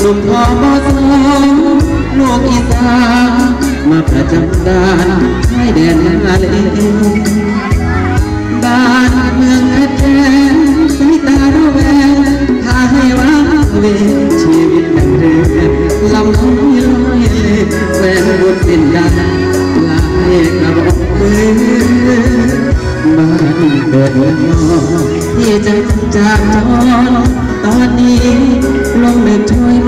หนุ่มทอบอสองลูกอีสานมาประจำการชายแดนทะเลบ้านเมืองแท้สายตาระแวงพาให้วาเวชีวิตดังเรือลำน้อยลอยแหวนบนเป็นดังลายกระบอกมือบ้านเกิดเมืองนอกที่จะจากจรตอนนี้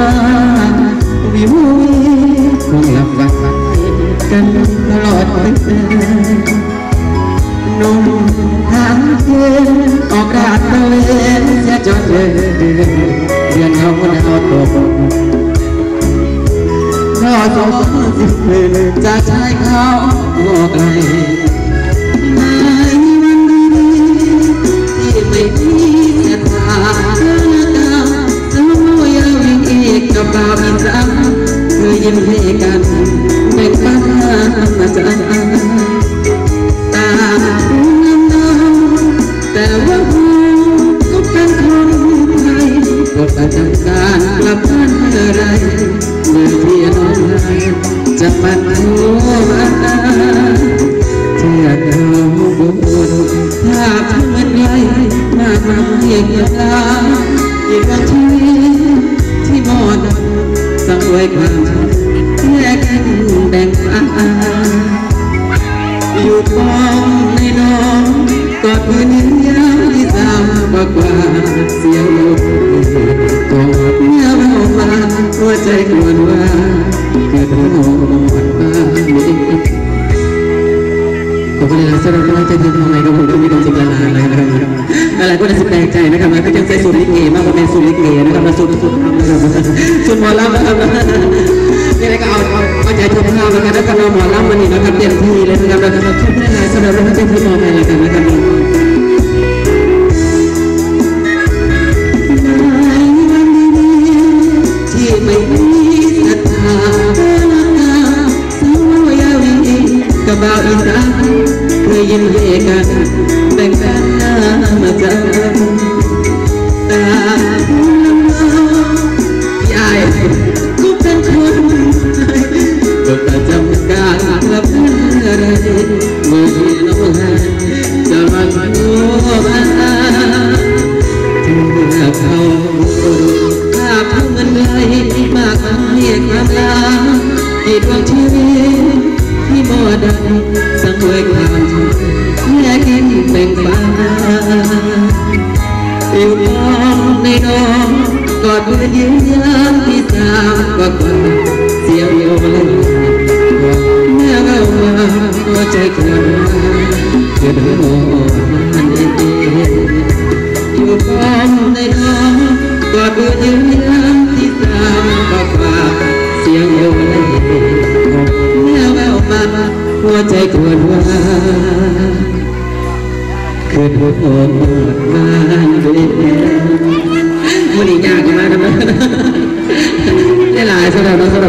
ด็กช่วยมาวิววิคงหลับฝันกันตลอดไปหนุ่มทางเทียนออกราดตะเวนเสียจนเดือนเดือนเดือนเขาหนาวตกรอสองสิบหมื่นจะใช้เขาโง่ไกล กันแบ่งปันมาจากตาน้ำน้ำแต่ว่าหูก็เป็นคนไทยกดประจำการกลับบ้านเมื่อไรเมื่อเพียงไรจะมันโทมาเธอเขาบุญถ้าเพื่อนไรมาทำเพียงยาอีกวันชีวิตที่หมดสังเวยความ งปันอยู่กองในน้องกอดมือนิ้วยาวที่สามกว่ากว่าเสียงลมกอดเมื่อเบามาหัวใจกวนว่าเกิดหัวหมดบ้านขอบคุณนะสำหรับกำลังใจที่ทำไมกับผมก็มีความสุขละลายนะครับอะไรก็ได้สิแปลกใจนะครับก็ยังใส่สูตรลิเกมากกว่าเป็นสูตรลิเกนะครับมาสูตรสูตรทำนะครับสูตรหมอลำนะครับนี่ก็เอา เอาเอาใจทุกท่านนะครับแล้วก็เราหมอลำมันนี่นะครับเต็มที่เลยนะครับแล้วก็อบคุณหลายๆสำหรับเราที่มองไปแล้วกันนะครับที่ไม่มีศรัทธาสาวยาวีกับบ่าวอีสานเคยยิ้มให้กันแบ่งกันมาจาก งปันอยู่มองในน้องกอดมือยืนยันที่สามกว่ากว่าเสียงโยเลย ใจคนนั้นคือตัวมันเองอยู่ฟ้องในน้ำก็เพื่อนย้ำที่ตาบ้าบ้าเสียงเย้วย์แม่ว่าวมาหัวใจปวดร้าวคือตัวมันเองไม่ได้ยากใช่ไหมครับเนี่ยไรแสดงว่า